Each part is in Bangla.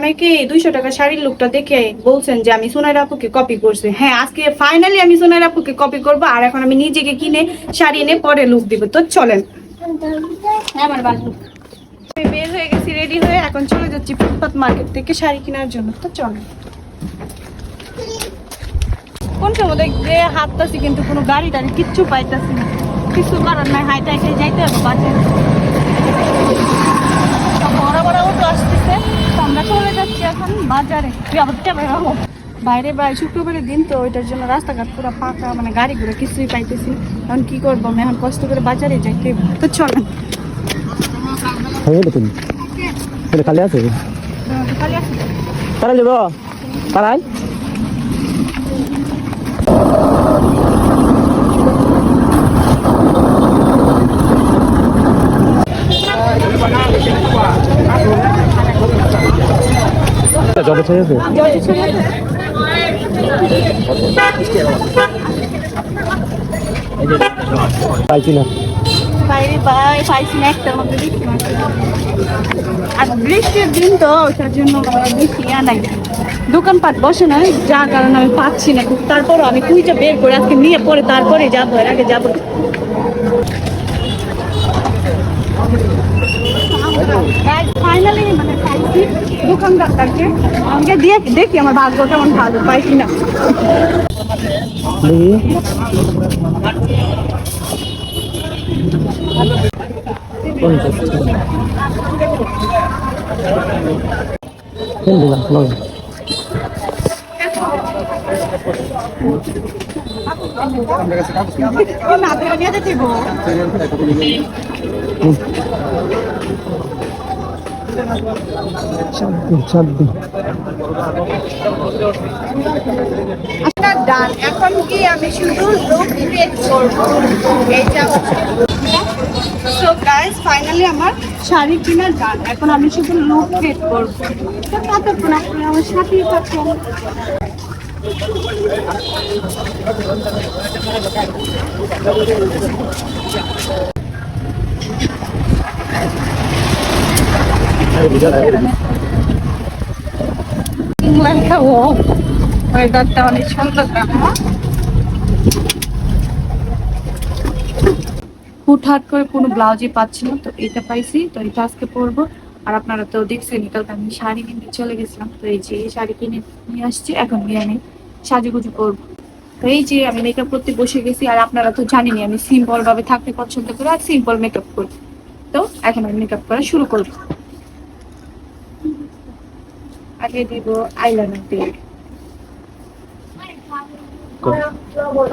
অনেকে দুইশো টাকা শাড়ির লুকটা দেখে বলছেন যে আমি সোনার আপুকে কপি করছি? হ্যাঁ আজকে ফাইনালি আমি সোনার আপুকে কপি করব আর এখন আমি নিজেকে কিনে শাড়ি এনে পরে লুক দিব। তো চলেন। আমার বান্ধব। আমি বের হয়ে গেছি রেডি হয়ে এখন চলে যাচ্ছি ফুটপাত মার্কেট থেকে শাড়ি কেনার জন্য। তো চলেন। কোন সময় দেখবে হাঁটতেছি কিন্তু কোনো গাড়ি টাড়ি কিচ্ছু পাইতাছি না। কিছু করার নাই হাইটা হাইটে যাইতে হবে বাসে বড় বড় অটো আসতেছে তো আমরা চলে যাচ্ছি এখন বাজারে। তুই আবার রাখো বাইরে বাইরে শুক্রবারের দিন তো ওইটার জন্য রাস্তাঘাট পুরো ফাঁকা মানে গাড়ি ঘোড়া কিছুই পাইতেছি এখন কি করব? আমি এখন কষ্ট করে বাজারে যাই তো চলেন হয়ে খালি আছে? খালি আছে। তারা যাব। তারাই? জব ছেড়ে আছে পাইছি না। বাইরে পাই পাইছি না একটার মধ্যে বৃষ্টি আর বৃষ্টির দিন তো ওটার জন্য নাই। দোকানপাট বসে না যার কারণে আমি পাচ্ছি না তারপরও আমি কুইটা বের করে আজকে নিয়ে পরে তারপরে যাব এর আগে যাব। ফাইনালি মানে পাইছি দোকানদারটাকে আমাকে দিয়ে দেখি আমার ভাগ্য কেমন ভালো না পঞ্চাশ কোন। দোকান আপনার ডান। এখন কি আমি শুধু লুক ক্রিয়েট করব? এইটা সো গাইস ফাইনালি আমার শাড়ি কেনার ডান এখন আমি শুধু লুক ক্রিয়েট করব। তো কতক্ষণ আপনি আমার সাথেই অনেক সুন্দর দেখো হুটহাট করে কোনো ব্লাউজই পাচ্ছি না, তো এটা পাইছি, তো এটা আজকে পরবো। আর আপনারা তো দেখছেন কালকে আমি শাড়ি কিনতে চলে গেছিলাম, তো এই যে শাড়ি কিনে নিয়ে আসছি, এখন গিয়ে আমি সাজুগুজু করব। তো এই যে আমি মেকআপ করতে বসে গেছি, আর আপনারা তো জানেনই, আমি সিম্পল ভাবে থাকতে পছন্দ করি, আর সিম্পল মেকআপ করি। তো এখন আমি মেকআপ করা শুরু করব। আগে দিব আইলাইনার দিয়ে।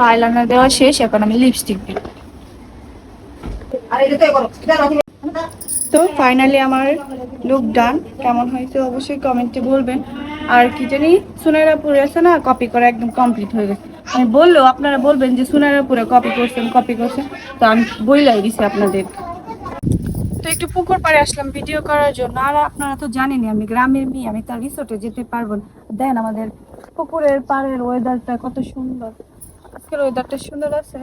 আইলাইনার দেওয়া শেষ এখন আমি লিপস্টিক দিব তো ফাইনালি আমার লুক ডান কেমন হয়েছে অবশ্যই কমেন্টে বলবেন। আর কি জানি সুনাইরাপুরে আছে না কপি করা একদম কমপ্লিট হয়ে গেছে। আমি বললেও আপনারা বলবেন যে সুনাইরাপুরে কপি করছেন কপি করছেন। তো আমি বইলাই দিছি আপনাদের তো একটু পুকুর পাড়ে আসলাম ভিডিও করার জন্য। আর আপনারা তো জানেনই, আমি গ্রামের মেয়ে, আমি তার রিসোর্টে যেতে পারব না। দেন আমাদের পুকুরের পাড়ের ওয়েদারটা কত সুন্দর। আজকের ওয়েদারটা সুন্দর আছে।